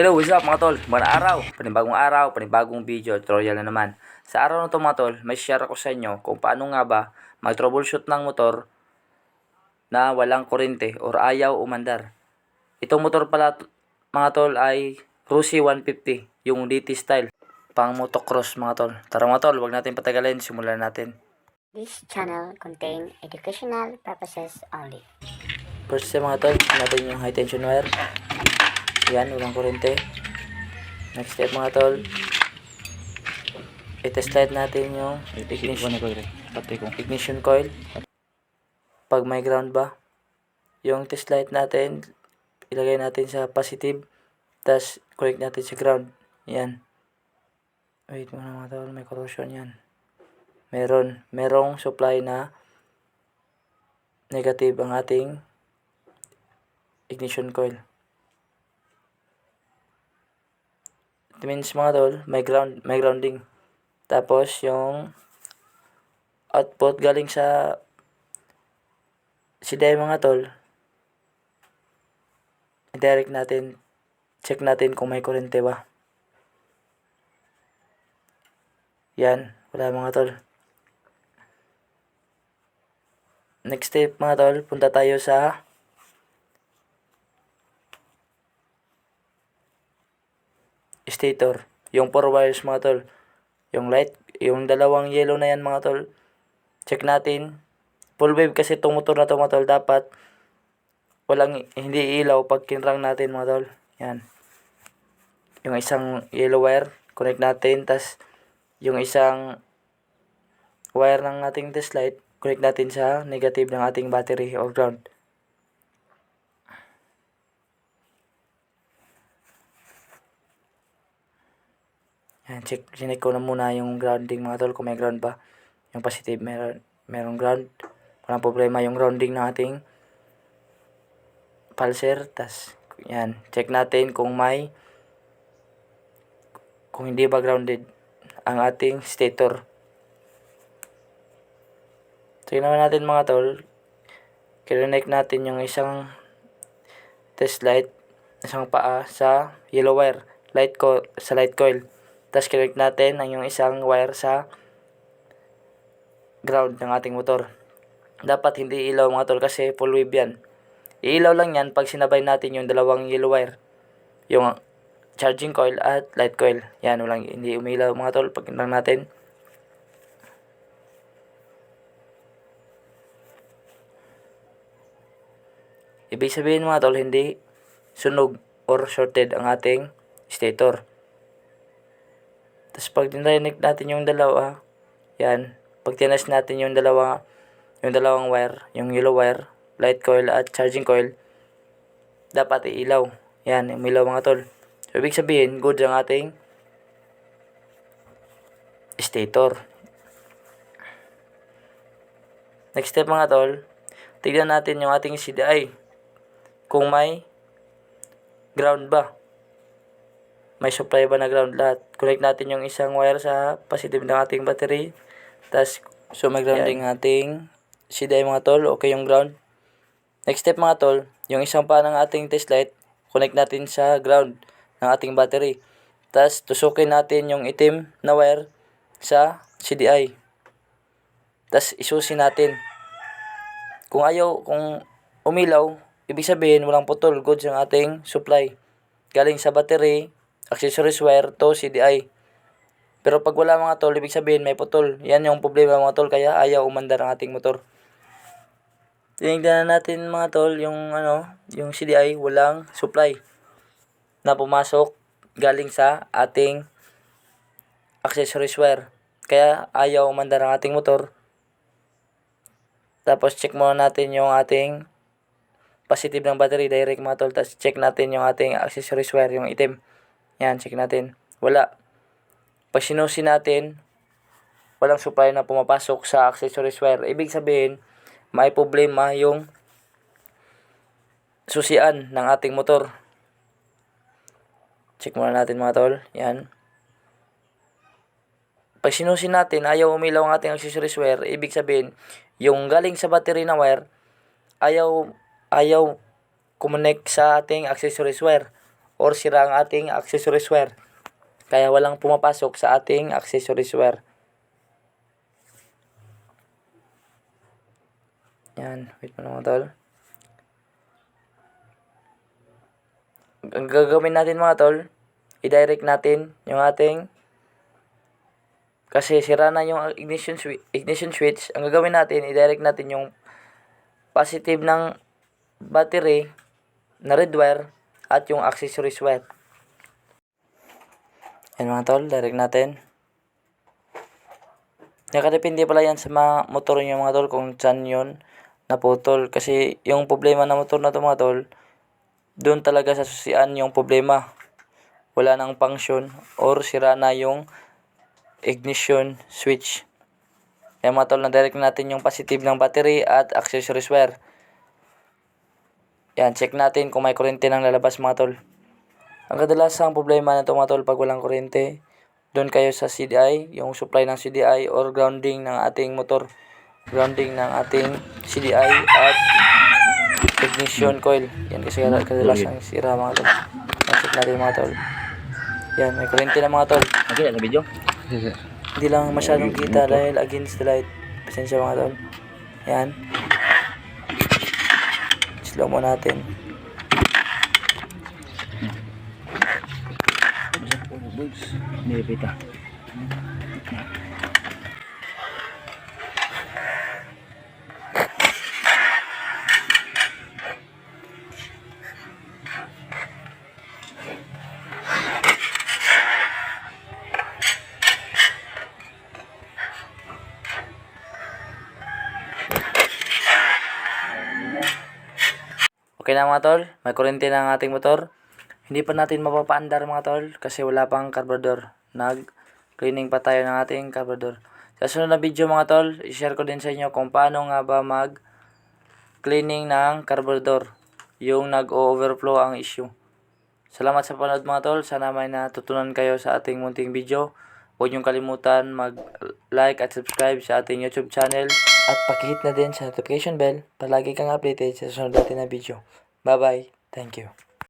Hello, what's up mga tol? Magandang araw, panibagong araw, panibagong video, tutorial na naman. Sa araw na to mga tol, may share ako sa inyo kung paano nga ba mag-troubleshoot ng motor na walang kurente or ayaw umandar. Itong motor pala mga tol ay Rusi 150, yung DT style, pang motocross mga tol. Tara mga tol, wag natin patagalin, simulan natin. This channel contain educational purposes only. First mga tol, natin yung high tension wire. Yan, walang kurente. Next step mga tol, i-test light natin yung ignition, ignition coil. Pag may ground ba, yung test light natin, ilagay natin sa positive, tas connect natin sa ground. Yan. Wait muna mga tol, may corrosion yan. Meron, merong supply na negative ang ating ignition coil. It means mga tol, may ground, may grounding. Tapos yung output galing sa CDI mga tol, i-direct natin, check natin kung may kurente ba. Yan, wala mga tol. Next step mga tol, punta tayo sa stator. Yung four wires mga tol. Yung light, yung dalawang yellow na yan mga tol. Check natin. Full wave kasi itong motor na to mga tol. Dapat walang hindi ilaw pag kinrang natin mga tol. Yan. Yung isang yellow wire, connect natin. tas yung isang wire ng ating test light, connect natin sa negative ng ating battery or ground. Yan, check, sinek ko na muna yung grounding mga tol, kung may ground ba. Yung positive, meron, merong ground. Walang problema yung grounding ng ating pulser. Tas, yan, check natin kung may, kung hindi ba grounded ang ating stator. Tingnan naman natin mga tol, kinonect natin yung isang test light, isang paa sa yellow wire, light co sa light coil. Tapos connect natin ang yung isang wire sa ground ng ating motor. Dapat hindi ilaw mga tol kasi full wave yan. Iilaw lang yan pag sinabay natin yung dalawang yellow wire. Yung charging coil at light coil. Yan, walang hindi umilaw mga tol pag lang natin. Ibig sabihin mga tol, hindi sunog or shorted ang ating stator. Tapos pag dinrinig natin yung dalawa, yan, pag tinas natin yung dalawa, yung dalawang wire, yung yellow wire, light coil at charging coil, dapat iilaw. Yan, umilaw mga tol. So, ibig sabihin, good ang ating stator. Next step mga tol, tignan natin yung ating CDI. Kung may ground ba may supply ba na ground lahat. Connect natin yung isang wire sa positive ng ating battery. Tapos, so may grounding ating CDI mga tol. Okay yung ground. Next step mga tol, yung isang pa ng ating test light, connect natin sa ground ng ating battery. Tapos, tusukin natin yung itim na wire sa CDI. Tapos, isusin natin. Kung ayaw, kung umilaw, ibig sabihin walang putol, goods ang ating supply. Galing sa battery, accessories wire to CDI. Pero pag wala mga tol, ibig sabihin may putol. Yan yung problema mga tol, kaya ayaw umandar ang ating motor. Tinignan natin mga tol, yung ano, yung CDI, walang supply na pumasok galing sa ating accessories wire. Kaya ayaw umandar ang ating motor. Tapos check muna natin yung ating positive ng battery direct mga tol. Tapos check natin yung ating accessories wire, yung itim. Yan, check natin. Wala. Pag sinusi natin, walang supply na pumapasok sa accessories wire. Ibig sabihin, may problema yung susian ng ating motor. Check muna natin mga tol. Yan. Pag sinusi natin, ayaw umilaw ang ating accessories wire. Ibig sabihin, yung galing sa battery na wire, ayaw, ayaw connect sa ating accessories wire or sira ang ating accessories wire. Kaya walang pumapasok sa ating accessories wire. Yan, wait mo mga tol. Ang gagawin natin mga tol, i-direct natin yung ating kasi sira na yung ignition switch, ignition switch. Ang gagawin natin, i-direct natin yung positive ng battery na red wire at yung accessories wire. Yan mga tol, direct natin. Nakadepende pala yan sa mga motor nyo mga tol kung saan yun naputol. Kasi yung problema ng motor na to mga tol, doon talaga sa susian yung problema. Wala nang function or sira na yung ignition switch. Kaya mga tol, na-direct natin yung positive ng battery at accessories wire. Yan, check natin kung may kuryente nang lalabas mga tol. Ang kadalasang problema na ito mga tol pag walang kuryente, doon kayo sa CDI, yung supply ng CDI or grounding ng ating motor. Grounding ng ating CDI at ignition coil. Yan kasi kadalasang sira mga tol. Yan, check natin mga tol. Yan, may kuryente na mga tol. Okay, sa video? Hindi lang masyadong kita dahil against the light. Pasensya mga tol. Yan. Slow mo natin. Nilipita. Okay na mga tol, may kuryente na ang ating motor. Hindi pa natin mapapaandar mga tol kasi wala pang carburetor. Nag-cleaning pa tayo ng ating carburetor. Sa sunod na video mga tol, i-share ko din sa inyo kung paano nga ba mag-cleaning ng carburetor. Yung nag-overflow ang issue. Salamat sa panood mga tol. Sana may natutunan kayo sa ating munting video. Huwag niyong kalimutan mag-like at subscribe sa ating YouTube channel. At pakihit na din sa notification bell para lagi kang updated sa sunod natin na video. Bye-bye. Thank you.